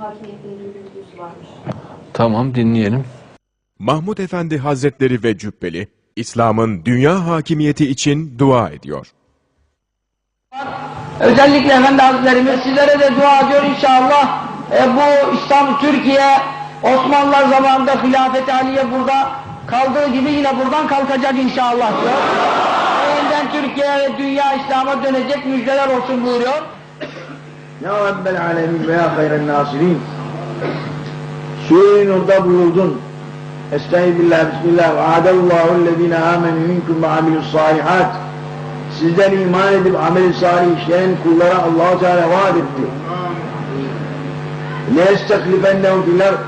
hakimiyetinin bir virüsü varmış. Tamam dinleyelim. Mahmud Efendi Hazretleri ve Cübbeli, İslam'ın dünya hakimiyeti için dua ediyor. Özellikle Efendi Hazretlerimiz sizlere de dua ediyor inşallah. E, bu İslam Türkiye Osmanlılar zamanında Hilafet-i Aliye burada kaldığı gibi yine buradan kalkacak inşallah diyor. Yeniden Türkiye ve dünya İslam'a dönecek müjdeler olsun buyuruyor. يا رب العالمين ويا خير الناصرين. سورين ضبلود استعين بالله بسم الله. وعد الله الذين آمنوا منكم وعملوا الصالحات. sizden iman edip amel-i salih işleyen kullara allah Teala vaat etti. لَيَسْتَخْلِفَنَّهُمْ فِي الْأَرْضِ.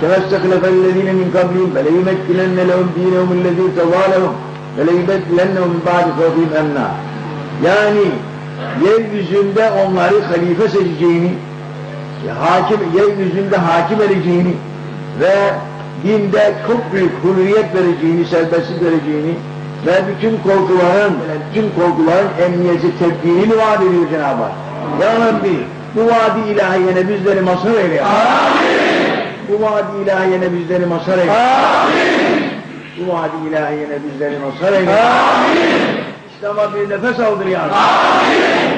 كَمَسْتَخْلَفَ الَّذ۪ينَ مِنْ قَبْلِهِمْ فَلَيُمَكِّنَنَّ لَهُمْ دِينَهُمُ الَّذ۪ي تَوَالَهُمْ فَلَيُبَدِّلَنَّهُمْ بَعْدِ خَوْفِهِمْ أَمْنًا. يعني yeryüzünde onları halife seçeceğini, hakim, yeryüzünde hakim edeceğini ve dinde çok büyük hürriyet vereceğini, serbestlik vereceğini ve bütün korkuların, bütün korkuların emniyeti tedbirini vaat ediyor Cenab-ı Hak. Ya Rabbi bu vaadi ilahiyene bizleri mazhar eyle. ya. Bu vaadi ilahiyene bizleri mazhar eyle. Bu vaadi ilahiyene bizleri mazhar eyle. İslam'a bir nefes aldır ya Rabbi.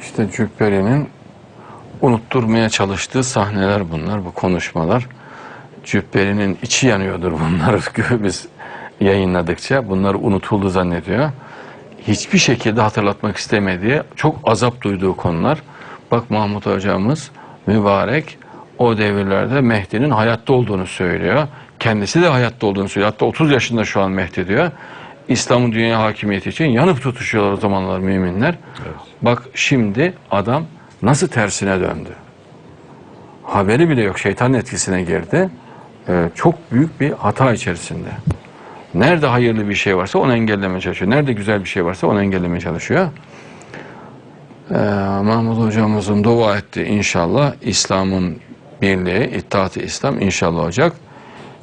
İşte Cübbeli'nin unutturmaya çalıştığı sahneler bunlar, bu konuşmalar. Cübbeli'nin içi yanıyordur bunları biz yayınladıkça. Bunlar unutuldu zannediyor. Hiçbir şekilde hatırlatmak istemediği, çok azap duyduğu konular. Bak Mahmut hocamız mübarek o devirlerde Mehdi'nin hayatta olduğunu söylüyor. Kendisi de hayatta olduğunu söylüyor. Hatta 30 yaşında şu an Mehdi diyor. İslam'ın dünya hakimiyeti için yanıp tutuşuyorlar o zamanlar müminler. Bak şimdi adam nasıl tersine döndü. Haberi bile yok. Şeytan etkisine girdi. Ee, çok büyük bir hata içerisinde. Nerede hayırlı bir şey varsa onu engellemeye çalışıyor. Nerede güzel bir şey varsa onu engellemeye çalışıyor. Ee, Mahmut hocamızın dua etti inşallah İslam'ın birliği, İttihat-ı İslam inşallah olacak.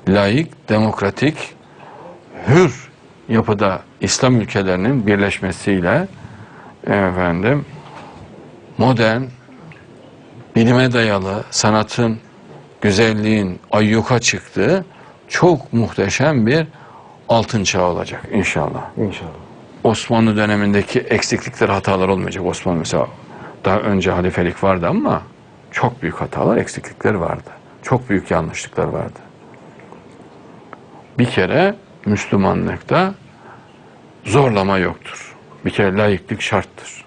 Layık, demokratik, hür yapıda İslam ülkelerinin birleşmesiyle efendim modern, bilime dayalı sanatın, güzelliğin ayyuka çıktığı çok muhteşem bir altın çağı olacak inşallah. İnşallah. Osmanlı dönemindeki eksiklikler, hatalar olmayacak. Osmanlı mesela daha önce halifelik vardı ama çok büyük hatalar, eksiklikler vardı. Çok büyük yanlışlıklar vardı. Bir kere Müslümanlıkta zorlama yoktur. Bir kere layıklık şarttır.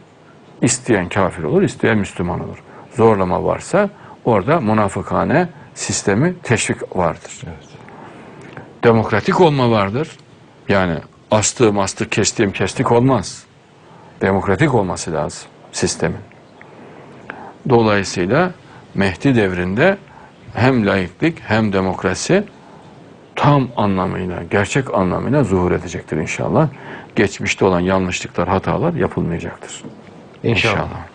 İsteyen kafir olur, isteyen Müslüman olur. Zorlama varsa orada münafıkane sistemi teşvik vardır. Demokratik olma vardır. Yani astığım astık, kestiğim kestik olmaz. Demokratik olması lazım sistemin. Dolayısıyla Mehdi devrinde hem laiklik hem demokrasi tam anlamıyla, gerçek anlamıyla zuhur edecektir inşallah. Geçmişte olan yanlışlıklar, hatalar yapılmayacaktır. İnşallah. İnşallah.